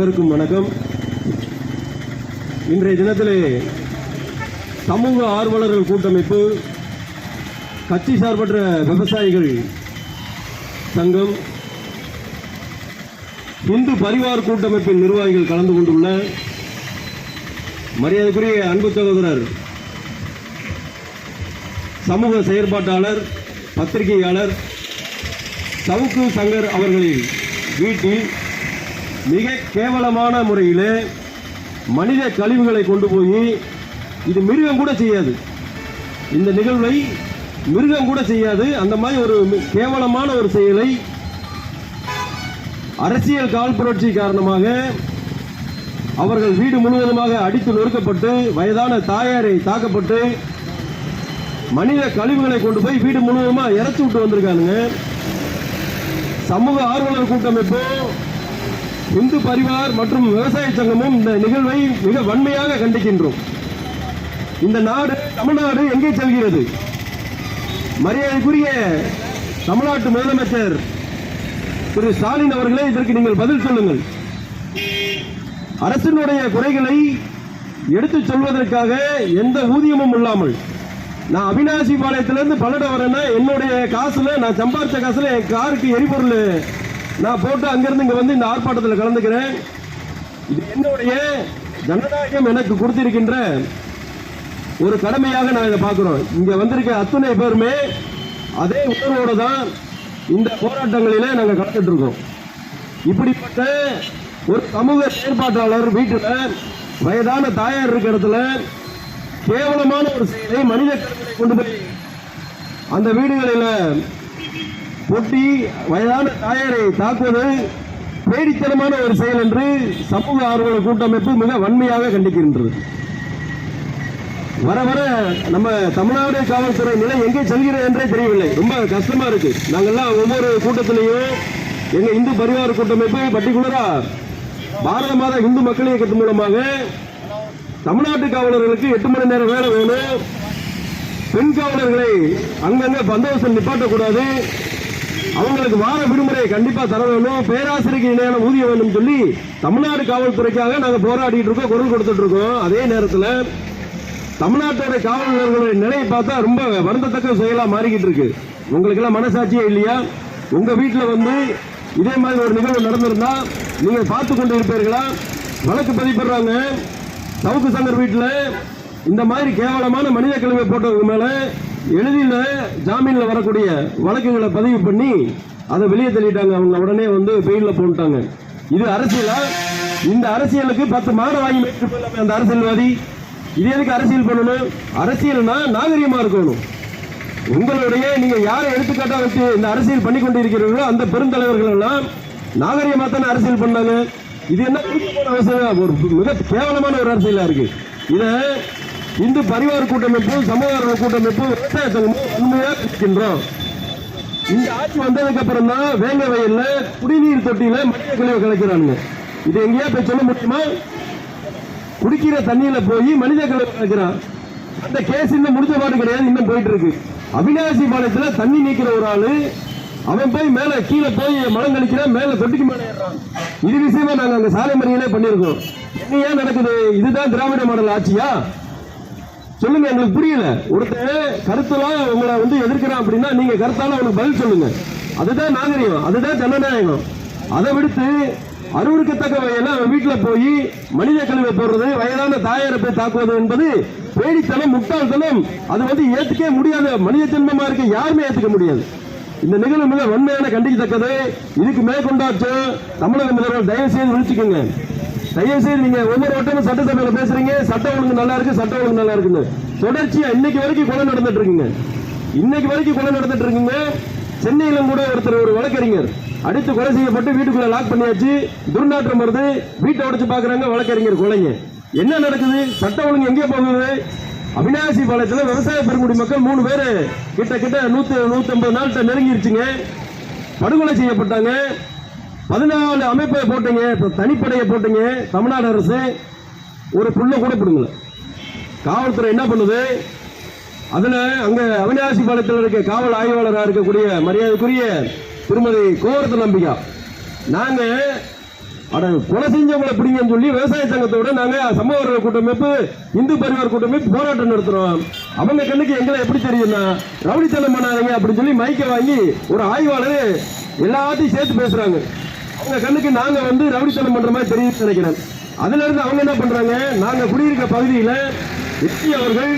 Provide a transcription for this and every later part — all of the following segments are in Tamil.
அனைவருக்கும் வணக்கம். இன்றைய தினத்திலே சமூக ஆர்வலர்கள் கூட்டமைப்பு கட்சி சார்பற்ற விவசாயிகள் சங்கம் இந்து பரிவார் கூட்டமைப்பின் நிர்வாகிகள் கலந்து கொண்டுள்ள மரியாதைக்குரிய அன்பு சகோதரர் சமூக செயற்பாட்டாளர் பத்திரிகையாளர் சவுக்கு சங்கர் அவர்களின் வீட்டில் மிக கேவலமான முறையில் மனித கழிவுகளை கொண்டு போய் இது மிருகம் கூட செய்யாது. இந்த நிகழ்வை மிருகம் கூட செய்யாது. அந்த மாதிரி ஒரு கேவலமான ஒரு செயலை அரசியல் கால் புரட்சி காரணமாக அவர்கள் வீடு முழுவதுமாக அடித்து நொறுக்கப்பட்டு வயதான தாயாரை தாக்கப்பட்டு மனித கழிவுகளை கொண்டு போய் வீடு முழுவதுமாக இறச்சி விட்டு வந்திருக்கானுங்க. சமூக ஆர்வலர் கூட்டமைப்பு இந்து பரிவார் மற்றும் விவசாய சங்கமும் இந்த நிகழ்வை மிக வன்மையாக கண்டிக்கின்றோம். இந்த நாடு தமிழ்நாடு எங்கே செல்கிறது? மரியாதைக்குரிய தமிழ்நாட்டு முதலமைச்சர் திரு ஸ்டாலின் அவர்களே இதற்கு நீங்கள் பதில் சொல்லுங்கள். அரசினுடைய குறைகளை எடுத்துச் சொல்வதற்காக எந்த ஊதியமும் இல்லாமல் நான் அவினாசி பாளையத்திலிருந்து பல்லடம் வரேன்னா என்னுடைய காசுல நான் சம்பாரிச்ச காசுல என் காருக்கு எரிபொருள் நான் போட்டு அங்கிருந்து இங்க வந்து இந்த ஆர்ப்பாட்டத்தில் கலந்துக்கிறேன். இது என்னுடைய ஜனநாயகம் எனக்கு கொடுத்திருக்கின்ற ஒரு கடமையாக நான் இதை பார்க்கிறோம். இங்க வந்திருக்க அத்தனை பேருமே அதே உணர்வோடு தான் இந்த போராட்டங்களிலே நாங்கள் கலந்துட்டு இருக்கோம். இப்படிப்பட்ட ஒரு சமூக செயற்பாட்டாளர் வீட்டில் வயதான தாயார் இருக்கிற இடத்துல கேவலமான ஒரு செயலை மனித கழிவுகளை கொண்டு போய் அந்த வீடுகளில் ஒட்டி வயதான தாயாரை தாக்குவது பேடித்தனமான ஒரு செயல் என்று சமூக ஆர்வலர் கூட்டமைப்பு மிக வன்மையாக கண்டிக்கின்றது. வர வர நம்ம தமிழ்நாடு காவல்துறை நிலை எங்கே செல்கிறது என்றே தெரியவில்லை. ரொம்ப கஷ்டமா இருக்கு. நாங்கெல்லாம் ஒவ்வொரு கூட்டத்திலையும் எங்க இந்து பரிவார கூட்டமைப்பு பர்டிகுலரா பாரத மாத இந்து மக்கள் இயக்கத்து மூலமாக தமிழ்நாட்டு காவலர்களுக்கு எட்டு மணி நேரம் வேலை வேணும். பெண் காவலர்களை அங்கங்க பந்தோபஸ்து நிப்பாட்டக்கூடாது. அவங்களுக்கு வார விடுமுறை கண்டிப்பா தர வேணும். பேராசிரியருக்கு இணையான ஊதியம் வேண்டும் சொல்லி தமிழ்நாடு காவல்துறைக்காக நாங்க போராடிட்டு இருக்கோம் குரல் கொடுத்துட்டு இருக்கோம். அதே நேரத்தில் தமிழ்நாட்டோட காவலர்களுடைய நிலையை பார்த்தா ரொம்ப வருந்தத்தக்க செயலா மாறிக்கிட்டு இருக்கு. உங்களுக்கு எல்லாம் மனசாட்சியே இல்லையா? உங்க வீட்டுல வந்து இதே மாதிரி ஒரு நிகழ்வு நடந்திருந்தா நீங்க பார்த்து கொண்டு இருப்பீர்களா வழக்கு பதிப்படுறாங்க. சவுக்கு சங்கர் வீட்டுல இந்த மாதிரி கேவலமான மனித கழிவை போட்டவங்க மேலே எளிதில் ஜாமீனில் வரக்கூடிய வழக்குகளை பதிவு பண்ணி அதை வெளியே தள்ளிட்டாங்க. அவங்க உடனே வந்து பெயில்ல போட்டாங்க. இது அரசியலா? இந்த அரசியலுக்கு பத்து மாடு வாங்கி மேய்ச்சிட்டு அந்த அரசியல்வாதி இது எதுக்கு அரசியல் பண்ணணும்? அரசியல்னா நாகரீகமாக இருக்கணும். உங்களுடைய நீங்கள் யாரை எடுத்துக்காட்டா வச்சு இந்த அரசியல் பண்ணி கொண்டு இருக்கிறீர்களோ அந்த பெருந்தலைவர்கள் எல்லாம் நாகரிகமா தானே அரசியல் பண்ணாங்க. இது என்ன அவசியம்? ஒரு மிக கேவலமான ஒரு அரசியலாக இருக்குது இதை இந்து பரிவார கூட்டமைப்பு சமூக கூட்டமைப்பு விவசாய சங்கமும் உண்மையா இருக்கின்றோம். இந்த ஆட்சி வந்ததுக்கு அப்புறம் தான் வேங்க வயல்ல குடிநீர் தொட்டியில மனித கழிவு கலைக்கிறாங்க இது எங்கேயா போய் சொல்ல முடியுமா? குடிக்கிற தண்ணியில போய் மனித கழிவு கலைக்கிறான். அந்த கேஸ் இன்னும் முடிஞ்ச பாடு கிடையாது இன்னும் போயிட்டு இருக்கு அவினாசி பாளையத்துல தண்ணி நீக்கிற ஒரு ஆளு அவன் போய் மேல கீழே போய் மலம் கழிக்கிறான் மேல தொட்டிக்கு மேல ஏறான் இது விஷயமா நாங்க அங்க சாலை மறியலே பண்ணியிருக்கோம். என்ன ஏன் நடக்குது? இதுதான் திராவிட மாடல் ஆட்சியா? சொல்லுங்க எங்களுக்கு புரியல. ஒருத்தர் கருத்தெல்லாம் உங்களை வந்து எதிர்க்கிறான் அப்படின்னா நீங்க கருத்தால அவனுக்கு பதில் சொல்லுங்க. அதுதான் நாகரிகம் அதுதான் ஜனநாயகம். அதை விடுத்து அருவருக்கத்தக்க வகையில அவன் வீட்டுல போய் மனித கழிவை போடுறது வயதான தாயாரை போய் தாக்குவது என்பது பேடித்தனம் முட்டாள்தனம். அது வந்து ஏற்றுக்கவே முடியாத மனித ஜென்மமா இருக்க யாருமே ஏத்துக்க முடியாது. இந்த நிகழ்வு மிக வன்மையான கண்டிக்கத்தக்கது. இதுக்கு மேற்கொண்டாச்சும் தமிழக முதல்வர் தயவு செய்து விழிச்சுக்கோங்க தயவு செய்து நீங்க ஒவ்வொரு வட்டமும் சட்டசபையில பேசுறீங்க. சட்ட ஒழுங்கு நல்லா இருக்கு சட்ட ஒழுங்கு நல்லா இருக்குன்னு. தொடர்ச்சியா இன்னைக்கு வரைக்கும் கொலை நடந்துட்டு இருக்குங்க இன்னைக்கு வரைக்கும் கொலை நடந்துட்டு இருக்குங்க சென்னையிலும் கூட ஒருத்தர் ஒரு வழக்கறிஞர் அடித்து கொலை செய்யப்பட்டு வீட்டுக்குள்ள லாக் பண்ணியாச்சு. துர்நாற்றம் வருது. வீட்டை உடைச்சு பாக்குறாங்க வழக்கறிஞர் கொலைங்க. என்ன நடக்குது? சட்ட ஒழுங்கு எங்கே போகுது? அவினாசி பாளையத்தில் விவசாய பெருங்குடி மக்கள் மூணு பேர் கிட்ட கிட்ட நூத்தி நூத்தி ஐம்பது நாள்கிட்ட நெருங்கிருச்சுங்க. படுகொலை செய்யப்பட்டாங்க. பதினாலு அமைப்பை போட்டீங்க தனிப்படையை போட்டீங்க தமிழ்நாடு அரசு ஒரு புள்ள கூட பிடுங்கல. காவல்துறை என்ன பண்ணுது? அதில் அங்கே அவினாசி பாலத்தில் இருக்க காவல் ஆய்வாளராக இருக்கக்கூடிய மரியாதைக்குரிய திருமதி கோவரத்து நம்பிக்கா நாங்கள் அட கொலை செஞ்சவங்களை பிடிங்கன்னு சொல்லி விவசாய சங்கத்தோட நாங்கள் சமூக கூட்டமைப்பு இந்து பரிவார் கூட்டமைப்பு போராட்டம் நடத்துகிறோம் அவங்க கண்ணுக்கு எங்களை எப்படி தெரியும்னா ரவுடித்தனம் பண்ணாதீங்க அப்படின்னு சொல்லி மைக்கை வாங்கி ஒரு ஆய்வாளர் எல்லாத்தையும் சேர்த்து பேசுகிறாங்க அவங்க கண்ணுக்கு நாங்க வந்து ரவுடித்தனம் பண்ற மாதிரி தெரியும் நினைக்கிறேன். அதுல இருந்து அவங்க என்ன பண்றாங்க? நாங்க குடியிருக்க பகுதியில எஸ்பி அவர்கள்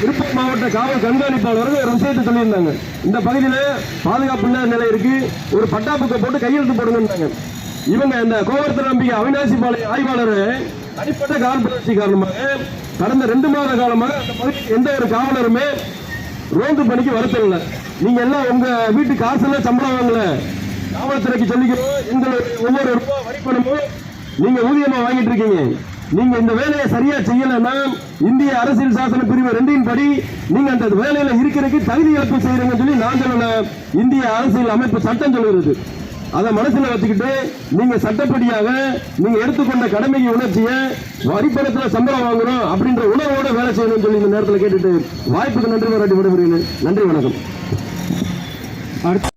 திருப்பூர் மாவட்ட காவல் கண்காணிப்பாளர்கள் ஒரு விஷயத்தை சொல்லியிருந்தாங்க. இந்த பகுதியில பாதுகாப்பு இல்லாத நிலை இருக்கு. ஒரு பட்டா புக்கை போட்டு கையெழுத்து போடுங்கன்னாங்க இவங்க இந்த கோவர்த்தன நம்பிக்கை அவினாசி பாளைய ஆய்வாளர் தனிப்பட்ட காழ்ப்புணர்ச்சி காரணமாக கடந்த ரெண்டு மாத காலமாக அந்த பகுதிக்கு எந்த ஒரு காவலருமே ரோந்து பணிக்கு வரத்தில்லை நீங்க எல்லாம் உங்க வீட்டு காசுல சம்பளம் வாங்கல. காவல்துறைக்கு சொல்லிக்கிறோம். எங்களுடைய ஒவ்வொரு ரூபாய் வரிப்பணமும் நீங்க ஊதியமா வாங்கிட்டு இருக்கீங்க. நீங்க இந்த வேலையை சரியா செய்யலைன்னா இந்திய அரசியல் சாசன பிரிவு ரெண்டின் படி நீங்க அந்த வேலையில இருக்கிறதுக்கு தகுதி இழப்பு செய்யறீங்கன்னு சொல்லி நான் சொல்லல. இந்திய அரசியல் அமைப்பு சட்டம் சொல்லுகிறது. அதை மனசுல வச்சுக்கிட்டு நீங்க சட்டப்படியாக நீங்க எடுத்துக்கொண்ட கடமைக்கு உணர்ச்சிய வரிப்பணத்துல சம்பளம் வாங்குறோம் அப்படின்ற உணர்வோட வேலை செய்யணும்னு சொல்லி இந்த நேரத்தில் கேட்டுட்டு வாய்ப்புக்கு நன்றி பாராட்டி விடுகிறேன் நன்றி வணக்கம். அடுத்து